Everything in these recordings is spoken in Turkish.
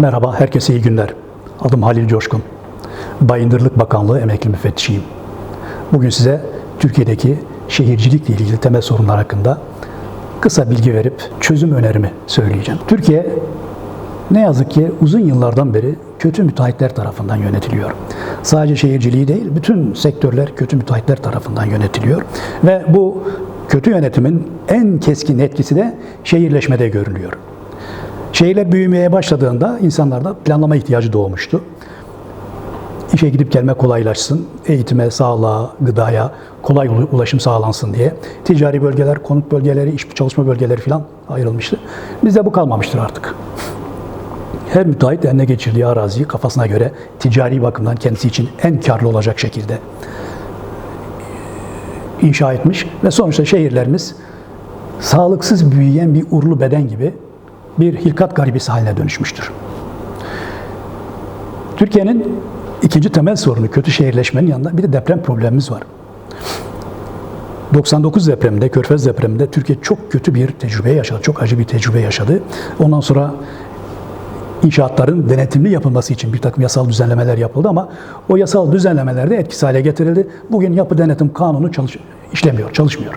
Merhaba, herkese iyi günler. Adım Halil Coşkun. Bayındırlık Bakanlığı emekli müfettişiyim. Bugün size Türkiye'deki şehircilikle ilgili temel sorunlar hakkında kısa bilgi verip çözüm önerimi söyleyeceğim. Türkiye ne yazık ki uzun yıllardan beri kötü müteahhitler tarafından yönetiliyor. Sadece şehirciliği değil, bütün sektörler kötü müteahhitler tarafından yönetiliyor. Ve bu kötü yönetimin en keskin etkisi de şehirleşmede görülüyor. Şehirler büyümeye başladığında insanlarda planlama ihtiyacı doğmuştu. İşe gidip gelme kolaylaşsın, eğitime, sağlığa, gıdaya kolay ulaşım sağlansın diye ticari bölgeler, konut bölgeleri, iş çalışma bölgeleri falan ayrılmıştı. Bizde bu kalmamıştır artık. Her müteahhit eline geçirdiği araziyi kafasına göre ticari bakımdan kendisi için en karlı olacak şekilde inşa etmiş ve sonuçta şehirlerimiz sağlıksız büyüyen bir urlu beden gibi bir hilkat garibisi haline dönüşmüştür. Türkiye'nin ikinci temel sorunu kötü şehirleşmenin yanında bir de deprem problemimiz var. 99 depreminde, Körfez depreminde Türkiye çok kötü bir tecrübe yaşadı. Çok acı bir tecrübe yaşadı. Ondan sonra inşaatların denetimli yapılması için bir takım yasal düzenlemeler yapıldı ama o yasal düzenlemeler de etkisiz hale getirildi. Bugün yapı denetim kanunu çalış işlemiyor, çalışmıyor.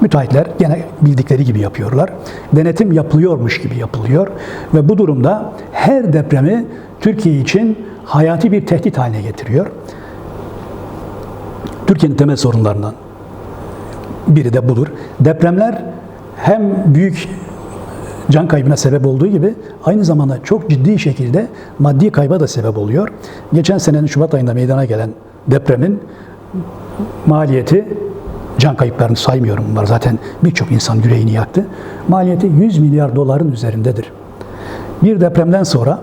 Müteahhitler gene bildikleri gibi yapıyorlar. Denetim yapılıyormuş gibi yapılıyor ve bu durumda her depremi Türkiye için hayati bir tehdit haline getiriyor. Türkiye'nin temel sorunlarından biri de budur. Depremler hem büyük can kaybına sebep olduğu gibi aynı zamanda çok ciddi şekilde maddi kayba da sebep oluyor. Geçen senenin Şubat ayında meydana gelen depremin maliyeti can kayıplarını saymıyorum bunlar zaten birçok insan yüreğini yaktı. Maliyeti 100 milyar doların üzerindedir. Bir depremden sonra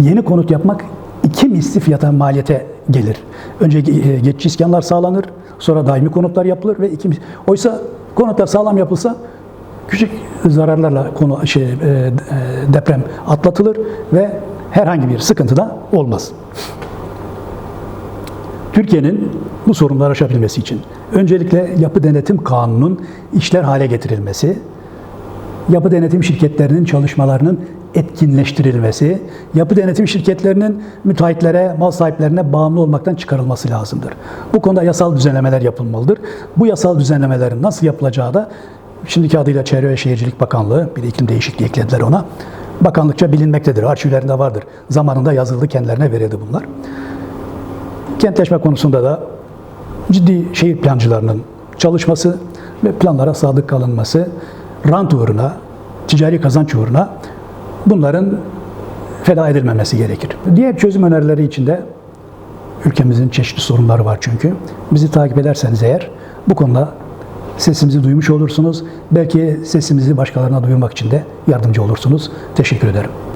yeni konut yapmak iki misli fiyata maliyete gelir. Önce geçici iskanlar sağlanır, sonra daimi konutlar yapılır ve iki oysa konutlar sağlam yapılsa küçük zararlarla konu şey e, e, deprem atlatılır ve herhangi bir sıkıntı da olmaz. Türkiye'nin bu sorunları aşabilmesi için öncelikle yapı denetim kanunun işler hale getirilmesi, yapı denetim şirketlerinin çalışmalarının etkinleştirilmesi, yapı denetim şirketlerinin müteahhitlere, mal sahiplerine bağımlı olmaktan çıkarılması lazımdır. Bu konuda yasal düzenlemeler yapılmalıdır. Bu yasal düzenlemelerin nasıl yapılacağı da şimdiki adıyla Çevre ve Şehircilik Bakanlığı, bir iklim değişikliği eklediler ona. Bakanlıkça bilinmektedir, arşivlerinde vardır. Zamanında yazıldı, kendilerine verildi bunlar. Kentleşme konusunda da ciddi şehir plancılarının çalışması ve planlara sadık kalınması, rant uğruna, ticari kazanç uğruna bunların feda edilmemesi gerekir. Diğer çözüm önerileri içinde ülkemizin çeşitli sorunları var çünkü. Bizi takip ederseniz eğer bu konuda sesimizi duymuş olursunuz. Belki sesimizi başkalarına duyurmak için de yardımcı olursunuz. Teşekkür ederim.